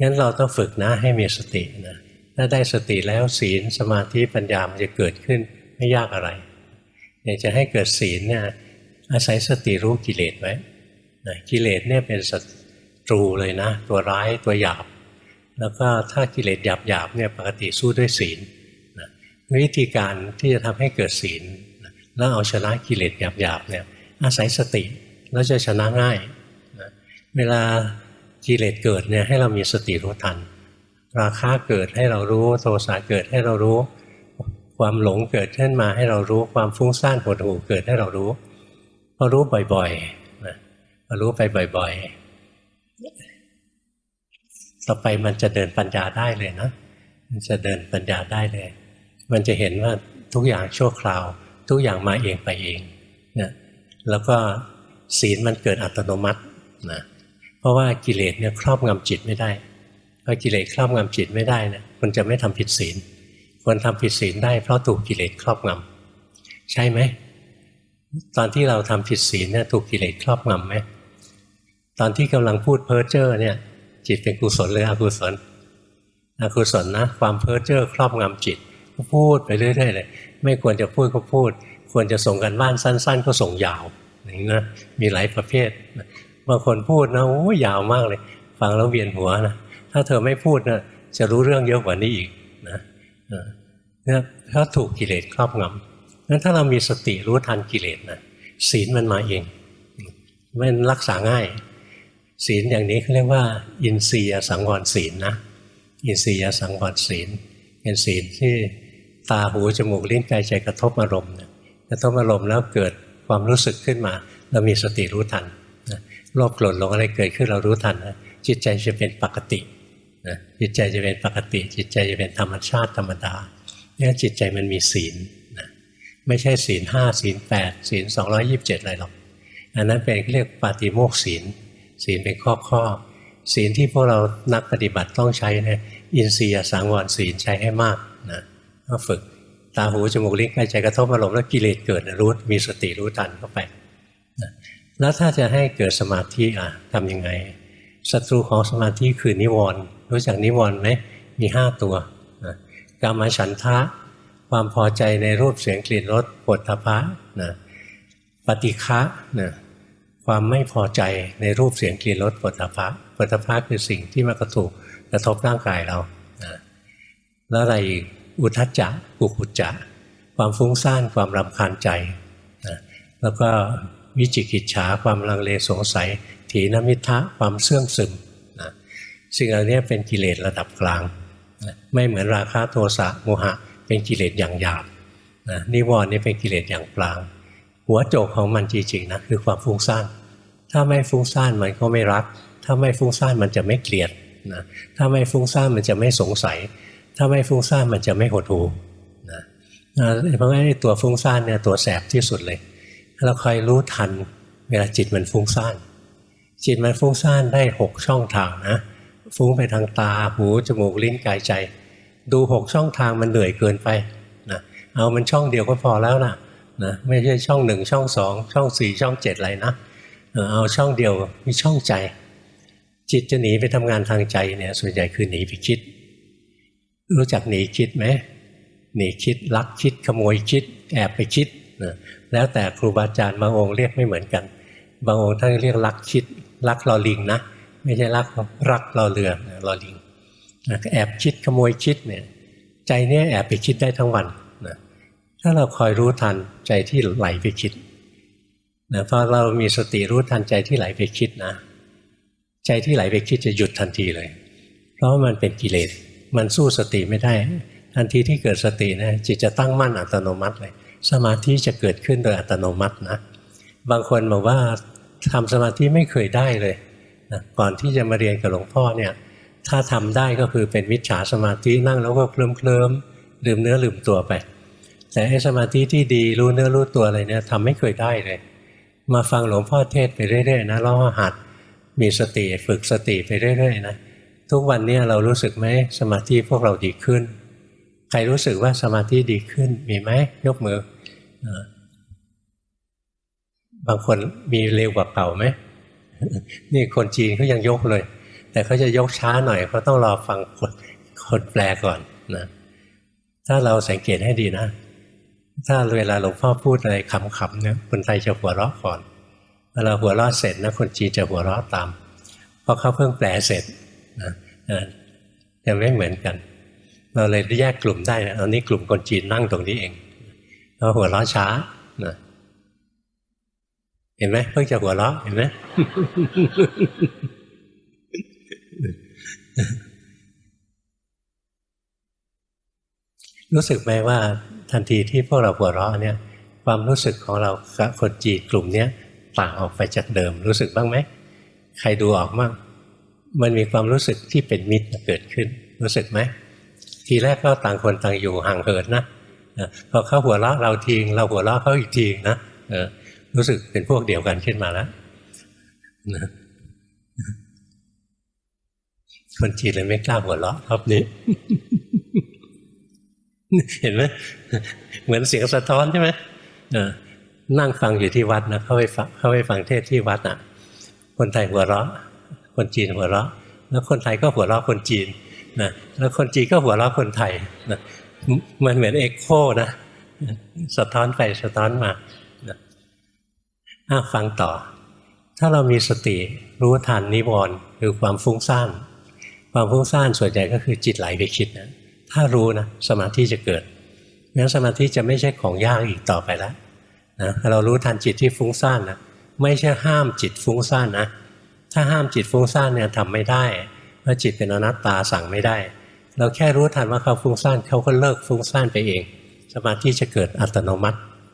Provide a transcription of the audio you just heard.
งั้นเราต้องฝึกนะให้มีสตินะถ้าได้สติแล้วศีลสมาธิปัญญามันจะเกิดขึ้นไม่ยากอะไรอยากจะให้เกิดศีลเนี่ยอาศัยสติรู้กิเลสไว้นะกิเลสเนี่ยเป็นศัตรูเลยนะ ตัวร้ายตัวหยาบ แล้วก็ถ้ากิเลสหยาบหยาบเนี่ยปกติสู้ด้วยศีลนะวิธีการที่จะทำให้เกิดศีลนะแล้วเอาชนะกิเลสหยาบหยาบเนี่ยอาศัยสติแล้วจะชนะง่ายนะเวลา กิเลสเกิดเนี่ยให้เรามีสติรู้ทัน ราคะเกิดให้เรารู้ โทสะเกิดให้เรารู้ ความหลงเกิดขึ้นมาให้เรารู้ ความฟุ้งซ่านหดหู่เกิดให้เรารู้พอรู้บ่อยๆนะพอรู้ไปบ่อย ๆ ต่อไปมันจะเดินปัญญาได้เลยนะ มันจะเดินปัญญาได้เลย มันจะเห็นว่าทุกอย่างชั่วคราว ทุกอย่างมาเองไปเองนะแล้วก็ศีลมันเกิดอัตโนมัตินะ ราะว่ากิเลสเนี่ยครอบงำจิตไม่ได้พอกิเลสครอบงำจิตไม่ได้นะคนจะไม่ทำผิดศีลคนทำผิดศีลได้เพราะถูกกิเลสครอบงำใช่ไหมตอนที่เราทำผิดศีลเนี่ยถูกกิเลสครอบงำไหมตอนที่กำลังพูดเพ้อเจ้อเนี่ย จิตเป็นกุศลหรืออกุศลอกุศลนะ ความเพ้อเจ้อครอบงำจิตก็พูดไปเรื่อยๆเลยไม่ควรจะพูดก็พูด ควรจะส่งกันบ้านสั้น ๆ ก็ส่งยาวอย่างนี้นะมีหลายประเภท บางคนพูดนะโอ้ยาวมากเลย ฟังแล้วเวียนหัวนะถ้าเธอไม่พูดนะจะรู้เรื่องเยอะกว่านี้อีกนะเนี่ยถ้าถูกกิเลสครอบงำงั้นถ้าเรามีสติรู้ทันกิเลสนะศีลมันมาเองมันรักษาง่าย ศีลอย่างนี้เขาเรียกว่า อินทรียสังวรศีลนะอินทรียสังวรศีลเป็นศีลที่ตาหูจมูกลิ้นกายใจกระทบอารมณ์กระทบอารมณ์แล้วเกิดความรู้สึกขึ้นมา เรามีสติรู้ทัน โลภโกรธหลงอะไรเกิดขึ้นเรารู้ทันนะจิตใจจะเป็นปกตินะจิตใจจะเป็นปกติ จิตใจจะเป็นธรรมชาติธรรมดาเนี่ยจิตใจมันมีศีลนะไม่ใช่ศีลห้าศีลแปดศีลสองร้อยิบเจ็ดอะไรหรอกอันนั้นเป็นเรียกปาติโมกศีล ศีลเป็นข้อข้อศีลที่พวกเรานักปฏิบัติต้องใช้นะอินทรียสังวรศีลใช้ให้มากนะก็ฝึกตาหูจมูกลิ้นกายใจกระทบอารมณ์แล้วกิเลสเกิดนะรู้มีสติรู้ทันเข้าไปนะ แล้วถ้าจะให้เกิดสมาธิอะทำยังไงศัตรูของสมาธิคือนิวรณ์รู้จักนิวรณ์ไหมมีห้าตัวนะกามฉันทะ ความพอใจในรูปเสียงกลิ่นรสปวดทพะนะปฏิฆะนะความไม่พอใจในรูปเสียงกลิ่นรสปวดทพะปวดทพะคือสิ่งที่มากระถูกกระทบร่างกายเรานะแล้วอะไรอีกอุทจจะกุกุจจะ ความฟุ้งซ่านความรำคาญใจนะแล้วก็ วิจิกิจฉาความลังเลสงสัย ถีนมิทะความเสื่องซึมนะสิ่งเหล่านี้เป็นกิเลสระดับกลางนะไม่เหมือนราคะโทสะโมหะ เป็นกิเลสอย่างหยาบนะนิวรณ์นี่เป็นกิเลสอย่างกลาง หัวโจกของมันจริงๆนะคือความฟุ้งซ่านถ้าไม่ฟุ้งซ่านมันก็ไม่รัก ถ้าไม่ฟุ้งซ่านมันจะไม่เกลียดนะถ้าไม่ฟุ้งซ่านมันจะไม่สงสัย ถ้าไม่ฟุ้งซ่านมันจะไม่หดหู่นะเพราะงั้นตัวฟุ้งซ่านเนี่ยตัวแสบที่สุดเลย เราคอยรู้ทัน เวลาจิตมันฟุ้งซ่าน จิตมันฟุ้งซ่านได้หกช่องทางนะฟุ้งไปทางตาหูจมูกลิ้นกายใจ ดูหกช่องทางมันเหนื่อยเกินไปนะเอามันช่องเดียวก็พอแล้วนะนะไม่ใช่ช่องหนึ่งช่องสองช่องสี่ช่องเจ็ดอะไรนะเอาช่องเดียวมีช่องใจ จิตจะหนีไปทำงานทางใจเนี่ยส่วนใหญ่คือหนีไปคิด รู้จักหนีคิดไหมหนีคิดลักคิดขโมยคิด แอบไปคิด นะแล้วแต่ครูบาอาจารย์บางองค์เรียกไม่เหมือนกัน บางองค์ท่านเรียกลักคิดลักลอลิงนะไม่ใช่ลักรักลอเรือลอลิงนะแอบคิดขโมยคิดเนี่ยใจเนี้ยแอบไปคิดได้ทั้งวันนะถ้าเราคอยรู้ทันใจที่ไหลไปคิดนะพอเรามีสติรู้ทันใจที่ไหลไปคิดนะ ใจที่ไหลไปคิดจะหยุดทันทีเลย เพราะมันเป็นกิเลสมันสู้สติไม่ได้ ทันทีที่เกิดสตินะจิตจะตั้งมั่นอัตโนมัติเลย สมาธิจะเกิดขึ้นโดยอัตโนมัตินะบางคนบอกว่าทำสมาธิไม่เคยได้เลยนะก่อนที่จะมาเรียนกับหลวงพ่อเนี่ยถ้าทำได้ก็คือเป็นมิจฉาสมาธินั่งแล้วก็เคลิ้มเคลิ้มลืมเนื้อลืมตัวไป แต่ไอ้สมาธิที่ดีรู้เนื้อรู้ตัวอะไรเนี่ยทำไม่เคยได้เลย มาฟังหลวงพ่อเทศไปเรื่อยๆนะแล้วหัดมีสติฝึกสติไปเรื่อยๆนะทุกวันนี้เรารู้สึกไหมสมาธิพวกเราดีขึ้น ใครรู้สึกว่าสมาธิดีขึ้นมีไหมยกมือ บางคนมีเร็วกว่าเก่าไหมนี่คนจีนเขายังยกเลย แต่เขาจะยกช้าหน่อยเขาต้องรอฟังคนคนแปลก่อนนะถ้าเราสังเกตให้ดีนะ ถ้าเวลาหลวงพ่อพูดอะไรขำๆเนี่ยคนไทยจะหัวเราะก่อนเวลาหัวเราะเสร็จนะคนจีนจะหัวเราะตามเพราะเขาเพิ่งแปลเสร็จนะเออจะไม่เหมือนกัน เราเลยแยกกลุ่มได้นะตอนนี้กลุ่มคนจีนนั่งตรงนี้เองเราหัวเราะช้านะเห็นไหมเพิ่งจะหัวเราะเห็นไหมรู้สึกไหมว่าทันทีที่พวกเราหัวเราะเนี่ย ความรู้สึกของเรากับคนจีนกลุ่มเนี้ยต่างออกไปจากเดิม รู้สึกบ้างไหมใครดูออกมั่งมันมีความรู้สึกที่เป็นมิตรเกิดขึ้น รู้สึกไหม ทีแรกก็ต่างคนต่างอยู่ห่างเหินนะพอเขาหัวเราะเราทีเราหัวเราะเขาอีกทีนะรู้สึกเป็นพวกเดียวกันขึ้นมาแล้วนะคนจีนเลยไม่กล้าหัวเราะรอบนี้ เห็นไหมเหมือนเสียงสะท้อนใช่ไหมนั่งฟังอยู่ที่วัดนะเข้าไปฟังเข้าไปฟังเทศที่วัดอะ คนไทยหัวเราะ คนจีนหัวเราะ แล้วคนไทยก็หัวเราะคนจีน นะแล้วคนจีนก็หัวเราะคนไทยนะมันเหมือนเอ็กโคนะสะท้อนไปสะท้อนมานะอ้าฟังต่อ ถ้าเรามีสติรู้ทันนิวรณ์คือความฟุ้งซ่านความฟุ้งซ่านส่วนใหญ่ก็คือจิตไหลไปคิดนะถ้ารู้นะสมาธิจะเกิดงั้นสมาธิจะไม่ใช่ของยากอีกต่อไปแล้วนะเรารู้ทันจิตที่ฟุ้งซ่านนะไม่ใช่ห้ามจิตฟุ้งซ่านนะถ้าห้ามจิตฟุ้งซ่านเนี่ยทำไม่ได้ เพราจิตเป็นอนัตตาสั่งไม่ได้ เราแค่รู้ทันว่าเขาฟุ้งซ่านเขาก็เลิกฟุ้งซ่านไปเอง สมาธิจะเกิดอัตโนมัติ